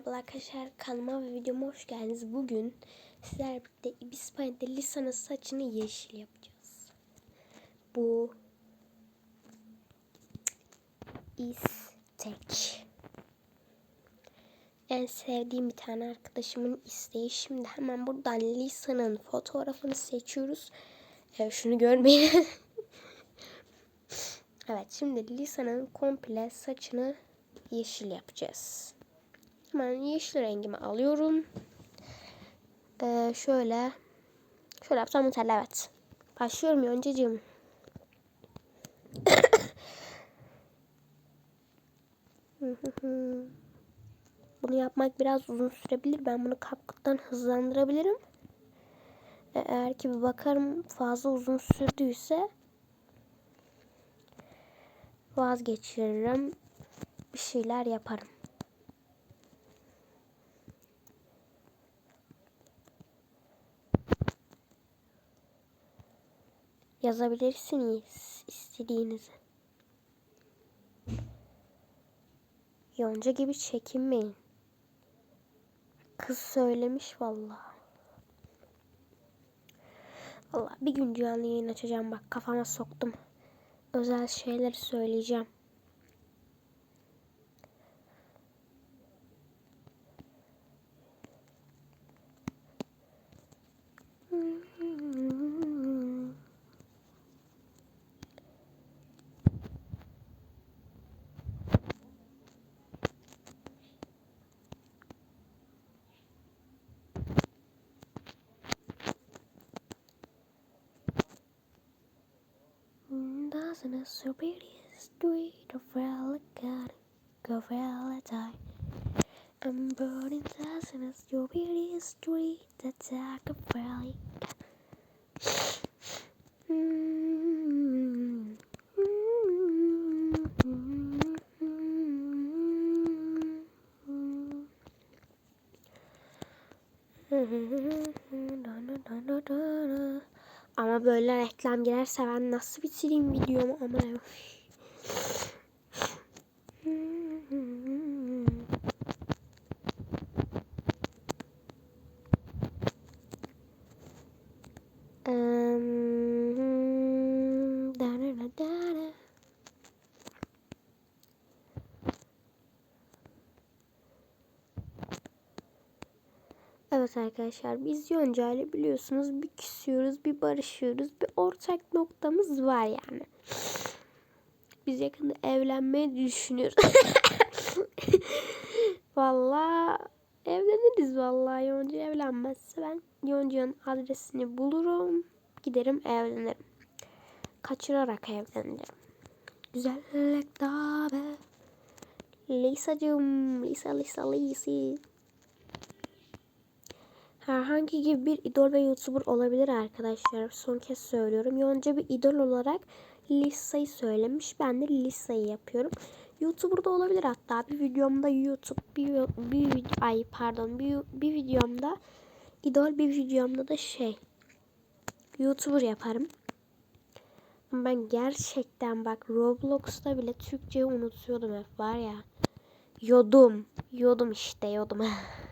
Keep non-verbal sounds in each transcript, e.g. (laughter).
Merhaba arkadaşlar kanalıma ve videoma hoş geldiniz. Bugün sizlerle birlikte Ibis Paint'te Lisa'nın saçını yeşil yapacağız. Bu istek. En sevdiğim bir tane arkadaşımın isteği. Şimdi hemen buradan Lisa'nın fotoğrafını seçiyoruz. Evet, şunu görmeyin. (laughs) evet şimdi Lisa'nın komple saçını yeşil yapacağız. Hemen yeşil rengimi alıyorum. Ee, şöyle şöyle yapsam yeterli evet. Başlıyorum yoncacığım. (coughs) bunu yapmak biraz uzun sürebilir. Ben bunu kapkuttan hızlandırabilirim. Eğer ki bir bakarım fazla uzun sürdüyse vazgeçiririm. Bir şeyler yaparım. Yazabilirsiniz istediğinizi. Yonca gibi çekinmeyin. Kız söylemiş vallahi. Allah bir gün canlı yayın açacağım bak kafama soktum. Özel şeyler söyleyeceğim. Wasn't it so? Street of elegant, gorilla. I'm burning, doesn't a so pretty? Street attack of valley. Reklam girerse ben nasıl bitireyim videomu? Ama Evet arkadaşlar biz Yonca ile biliyorsunuz bir küsüyoruz bir barışıyoruz bir ortak noktamız var yani. Biz yakında evlenmeyi düşünüyoruz. (laughs) vallahi evleniriz vallahi Yonca evlenmezse ben Yonca'nın adresini bulurum giderim evlenirim. Kaçırarak evlenirim. Güzellik dabe. Lisa'cığım. Lisa Lisa Lisa herhangi gibi bir idol ve YouTuber olabilir arkadaşlar. Son kez söylüyorum. Yonca bir idol olarak Lisa'yı söylemiş. Ben de Lisa'yı yapıyorum. YouTuber da olabilir hatta. Bir videomda YouTube, bir, bir ay pardon, bir, bir videomda idol, bir videomda da şey YouTuber yaparım. Ben gerçekten bak Roblox'ta bile Türkçeyi unutuyordum hep var ya. Yodum. Yodum işte yodum. (laughs)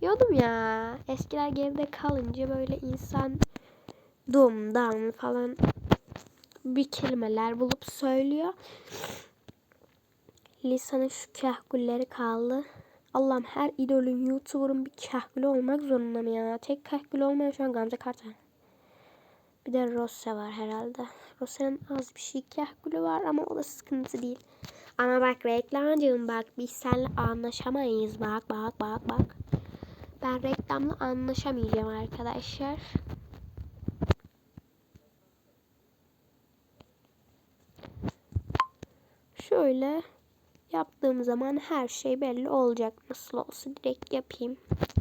Diyordum ya. Eskiler geride kalınca böyle insan dumdan falan bir kelimeler bulup söylüyor. Lisanın şu kahgülleri kaldı. Allah'ım her idolün YouTuber'ın bir kahgülü olmak zorunda mı ya? Tek kahgülü olmayan şu an Gamze Kartal. Bir de Rosse var herhalde. Rosse'nin az bir şey kahgülü var ama o da sıkıntı değil. Ama bak reklamcığım bak biz seninle anlaşamayız. Bak bak bak bak. Ben reklamla anlaşamayacağım arkadaşlar. Şöyle yaptığım zaman her şey belli olacak. Nasıl olsa direkt yapayım.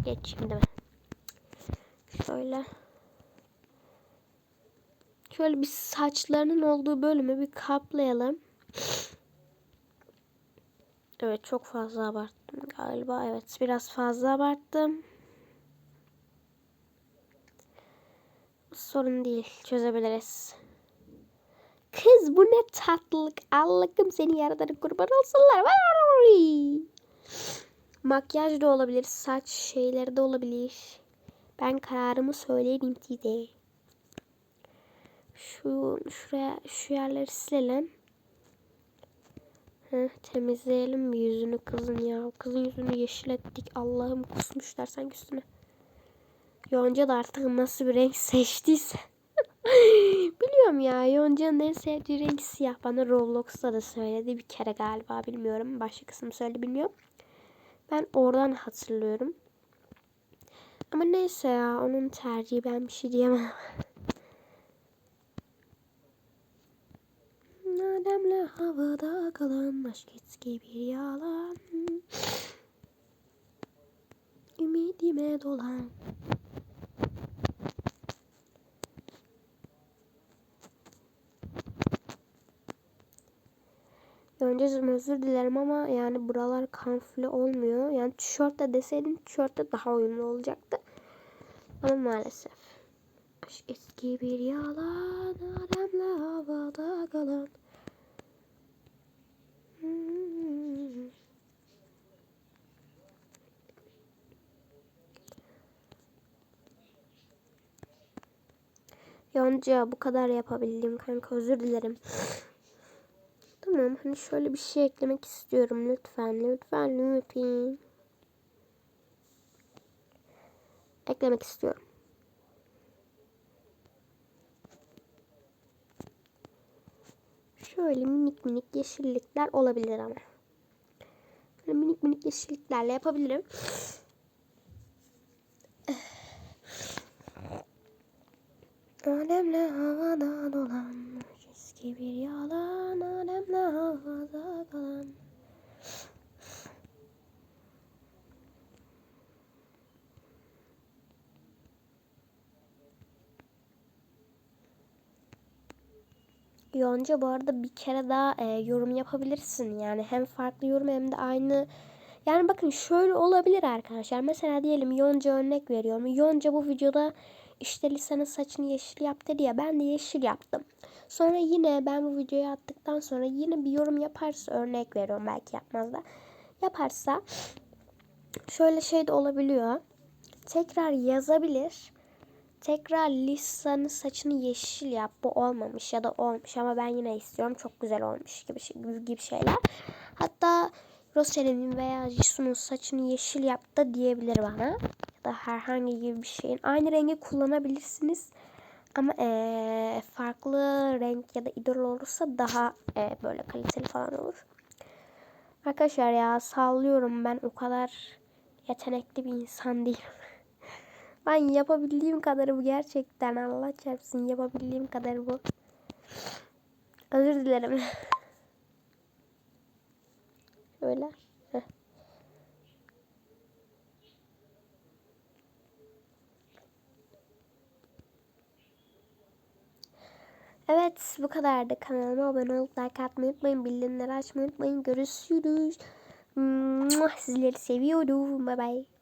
Geçeyim değil mi? Şöyle. Şöyle bir saçlarının olduğu bölümü bir kaplayalım. Evet çok fazla abarttım galiba. Evet biraz fazla abarttım. Sorun değil çözebiliriz. Kız bu ne tatlılık. Allah'ım seni yaradan kurban olsunlar. Makyaj da olabilir. Saç şeyleri de olabilir. Ben kararımı söyleyeyim size. Şu şuraya şu yerleri silelim. Heh, temizleyelim yüzünü kızın ya. Kızın yüzünü yeşil ettik. Allah'ım kusmuş dersen üstüne. Yonca da artık nasıl bir renk seçtiyse. (laughs) Biliyorum ya Yonca'nın en sevdiği renk siyah. Bana Roblox'ta da söyledi bir kere galiba bilmiyorum. Başka kısım söyledi bilmiyorum. Ben oradan hatırlıyorum. Ama neyse ya onun tercihi ben bir şey diyemem. (laughs) Ademle havada kalan aşk eski bir yalan. Ümidime dolan. Öncesinde özür dilerim ama yani buralar kamufle olmuyor. Yani tişört de deseydim tişört de daha uyumlu olacaktı. Ama maalesef. Aşk eski bir yalan ademle havada kalan. Hmm. Yonca bu kadar yapabildim kanka özür dilerim. Tamam hani şöyle bir şey eklemek istiyorum lütfen lütfen lütfen. Eklemek istiyorum. Şöyle minik minik yeşillikler olabilir ama. Böyle minik minik yeşilliklerle yapabilirim. Alemle havada dolan eski bir yalan alemle havada kalan. Yonca bu arada bir kere daha e, yorum yapabilirsin. Yani hem farklı yorum hem de aynı. Yani bakın şöyle olabilir arkadaşlar. Mesela diyelim Yonca örnek veriyorum. Yonca bu videoda işte Lisa'nın saçını yeşil yap dedi ya. Ben de yeşil yaptım. Sonra yine ben bu videoyu attıktan sonra yine bir yorum yaparsa örnek veriyorum. Belki yapmaz da. Yaparsa şöyle şey de olabiliyor. Tekrar yazabilir tekrar Lisa'nın saçını yeşil yap. Bu olmamış ya da olmuş ama ben yine istiyorum. Çok güzel olmuş gibi, gibi şeyler. Hatta Rosalie'nin veya Jisoo'nun saçını yeşil yap da diyebilir bana. Ya da herhangi gibi bir şeyin. Aynı rengi kullanabilirsiniz. Ama ee, farklı renk ya da idol olursa daha ee, böyle kaliteli falan olur. Arkadaşlar ya sallıyorum ben o kadar yetenekli bir insan değilim. (laughs) Ben yapabildiğim kadarı bu gerçekten. Allah çarpsın yapabildiğim kadarı bu. Özür dilerim. (laughs) Şöyle. Evet bu kadardı. Kanalıma abone olup like atmayı unutmayın. Bildirimleri açmayı unutmayın. Görüşürüz. Sizleri seviyorum. Bye bye.